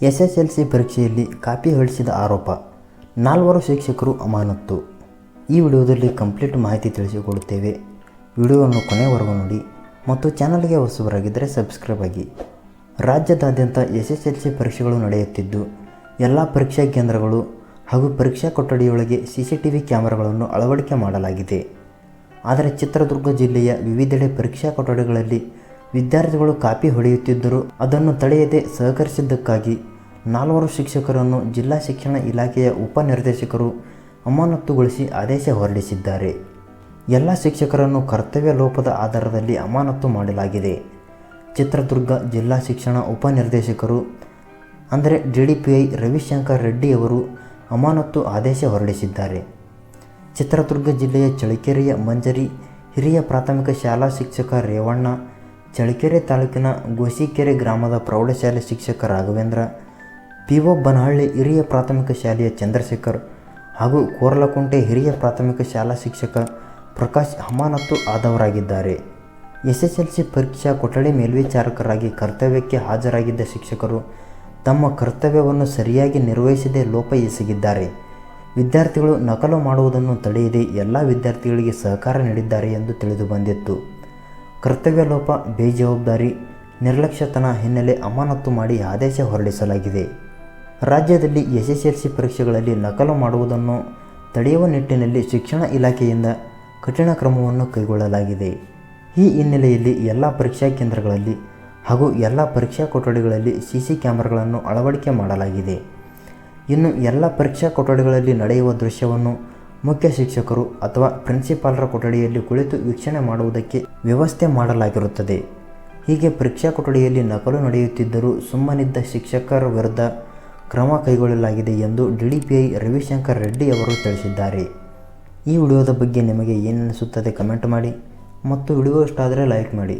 SSLC ಪರೀಕ್ಷೆಯಲ್ಲಿ copy ಹೊಡಿಸಿದ ಆರೋಪ. ನಾಲ್ವರು ಶಿಕ್ಷಕರು ಅಮಾನತ್ತು. ಈ ವಿಡಿಯೋದಲ್ಲಿ ಕಂಪ್ಲೀಟ್ ಮಾಹಿತಿ ತಿಳಿಸಿಕೊಡುತ್ತೇವೆ. ವಿಡಿಯೋವನ್ನು ಕೊನೆವರೆಗೂ ನೋಡಿ ಮತ್ತು ಚಾನಲ್ಗೆ ಹೊಸಬರಾಗಿದ್ದರೆ ಸಬ್ಸ್ಕ್ರೈಬ್ ಆಗಿ. ರಾಜ್ಯದಾದ್ಯಂತ ಎಸ್ ಎಸ್ ಎಲ್ ಸಿ ಪರೀಕ್ಷೆಗಳು ನಡೆಯುತ್ತಿದ್ದು, ಎಲ್ಲ ಪರೀಕ್ಷಾ ಕೇಂದ್ರಗಳು ಹಾಗೂ ಪರೀಕ್ಷಾ ಕೊಠಡಿಯೊಳಗೆ ಸಿ ಸಿ ಟಿ ವಿ ಕ್ಯಾಮರಾಗಳನ್ನು ಅಳವಡಿಕೆ ಮಾಡಲಾಗಿದೆ. ಆದರೆ ಚಿತ್ರದುರ್ಗ ಜಿಲ್ಲೆಯ ವಿವಿಧೆಡೆ ಪರೀಕ್ಷಾ ಕೊಠಡಿಗಳಲ್ಲಿ ವಿದ್ಯಾರ್ಥಿಗಳು ಕಾಪಿ ಹೊಡೆಯುತ್ತಿದ್ದರು. ಅದನ್ನು ತಡೆಯದೆ ಸಹಕರಿಸಿದ್ದಕ್ಕಾಗಿ ನಾಲ್ವರು ಶಿಕ್ಷಕರನ್ನು ಜಿಲ್ಲಾ ಶಿಕ್ಷಣ ಇಲಾಖೆಯ ಉಪನಿರ್ದೇಶಕರು ಅಮಾನತುಗೊಳಿಸಿ ಆದೇಶ ಹೊರಡಿಸಿದ್ದಾರೆ. ಎಲ್ಲ ಶಿಕ್ಷಕರನ್ನು ಕರ್ತವ್ಯ ಲೋಪದ ಆಧಾರದಲ್ಲಿ ಅಮಾನತು ಮಾಡಲಾಗಿದೆ. ಚಿತ್ರದುರ್ಗ ಜಿಲ್ಲಾ ಶಿಕ್ಷಣ ಉಪನಿರ್ದೇಶಕರು ಅಂದರೆ D D P I Ravishankar ರೆಡ್ಡಿಯವರು ಅಮಾನತು ಆದೇಶ ಹೊರಡಿಸಿದ್ದಾರೆ. ಚಿತ್ರದುರ್ಗ ಜಿಲ್ಲೆಯ ಚಳಕೆರೆಯ ಮಂಜರಿ ಹಿರಿಯ ಪ್ರಾಥಮಿಕ ಶಾಲಾ ಶಿಕ್ಷಕ ರೇವಣ್ಣ ಚಳ್ಳಕೆರೆ ತಾಲೂಕಿನ ಗೋಸಿಕೆರೆ ಗ್ರಾಮದ ಪ್ರೌಢಶಾಲೆ ಶಿಕ್ಷಕ ರಾಘವೇಂದ್ರ ಪಿ ಒ ಬನಹಳ್ಳಿ ಹಿರಿಯ ಪ್ರಾಥಮಿಕ ಶಾಲೆಯ ಚಂದ್ರಶೇಖರ್ ಹಾಗೂ ಕೋರಲಕುಂಟೆ ಹಿರಿಯ ಪ್ರಾಥಮಿಕ ಶಾಲಾ ಶಿಕ್ಷಕ ಪ್ರಕಾಶ್ ಅಮಾನತ್ತು ಆದವರಾಗಿದ್ದಾರೆ. ಎಸ್ ಎಸ್ ಎಲ್ ಸಿ ಪರೀಕ್ಷಾ ಕೊಠಡಿ ಮೇಲ್ವಿಚಾರಕರಾಗಿ ಕರ್ತವ್ಯಕ್ಕೆ ಹಾಜರಾಗಿದ್ದ ಶಿಕ್ಷಕರು ತಮ್ಮ ಕರ್ತವ್ಯವನ್ನು ಸರಿಯಾಗಿ ನಿರ್ವಹಿಸದೆ ಲೋಪ ಎಸಗಿದ್ದಾರೆ. ವಿದ್ಯಾರ್ಥಿಗಳು ನಕಲು ಮಾಡುವುದನ್ನು ತಡೆಯದೆ ಎಲ್ಲ ವಿದ್ಯಾರ್ಥಿಗಳಿಗೆ ಸಹಕಾರ ನೀಡಿದ್ದಾರೆ ಎಂದು ತಿಳಿದು ಬಂದಿತ್ತು. ಕರ್ತವ್ಯ ಲೋಪ ಬೇಜವಾಬ್ದಾರಿ, ನಿರ್ಲಕ್ಷ್ಯತನ ಹಿನ್ನೆಲೆ ಅಮಾನತು ಮಾಡಿ ಆದೇಶ ಹೊರಡಿಸಲಾಗಿದೆ. ರಾಜ್ಯದಲ್ಲಿ ಎಸ್ ಎಸ್ ಎಲ್ ಸಿ ಪರೀಕ್ಷೆಗಳಲ್ಲಿ ನಕಲು ಮಾಡುವುದನ್ನು ತಡೆಯುವ ನಿಟ್ಟಿನಲ್ಲಿ ಶಿಕ್ಷಣ ಇಲಾಖೆಯಿಂದ ಕಠಿಣ ಕ್ರಮವನ್ನು ಕೈಗೊಳ್ಳಲಾಗಿದೆ. ಈ ಹಿನ್ನೆಲೆಯಲ್ಲಿ ಎಲ್ಲ ಪರೀಕ್ಷಾ ಕೇಂದ್ರಗಳಲ್ಲಿ ಹಾಗೂ ಎಲ್ಲ ಪರೀಕ್ಷಾ ಕೊಠಡಿಗಳಲ್ಲಿ ಸಿ ಸಿ ಕ್ಯಾಮೆರಾಗಳನ್ನು ಅಳವಡಿಕೆ ಮಾಡಲಾಗಿದೆ. ಇನ್ನು ಎಲ್ಲ ಪರೀಕ್ಷಾ ಕೊಠಡಿಗಳಲ್ಲಿ ನಡೆಯುವ ದೃಶ್ಯವನ್ನು ಮುಖ್ಯ ಶಿಕ್ಷಕರು ಅಥವಾ ಪ್ರಿನ್ಸಿಪಾಲರ ಕೊಠಡಿಯಲ್ಲಿ ಕುಳಿತು ವೀಕ್ಷಣೆ ಮಾಡುವುದಕ್ಕೆ ವ್ಯವಸ್ಥೆ ಮಾಡಲಾಗಿರುತ್ತದೆ. ಹೀಗೆ ಪರೀಕ್ಷಾ ಕೊಠಡಿಯಲ್ಲಿ ನಕಲು ನಡೆಯುತ್ತಿದ್ದರೂ ಸುಮ್ಮನಿದ್ದ ಶಿಕ್ಷಕರ ವಿರುದ್ಧ ಕ್ರಮ ಕೈಗೊಳ್ಳಲಾಗಿದೆ ಎಂದು ಡಿಡಿಪಿಐ ರವಿಶಂಕರ್ ರೆಡ್ಡಿ ಅವರು ತಿಳಿಸಿದ್ದಾರೆ. ಈ ವಿಡಿಯೋದ ಬಗ್ಗೆ ನಿಮಗೆ ಏನನ್ನಿಸುತ್ತದೆ ಕಮೆಂಟ್ ಮಾಡಿ ಮತ್ತು ವಿಡಿಯೋ ಇಷ್ಟ ಆದರೆ ಲೈಕ್ ಮಾಡಿ.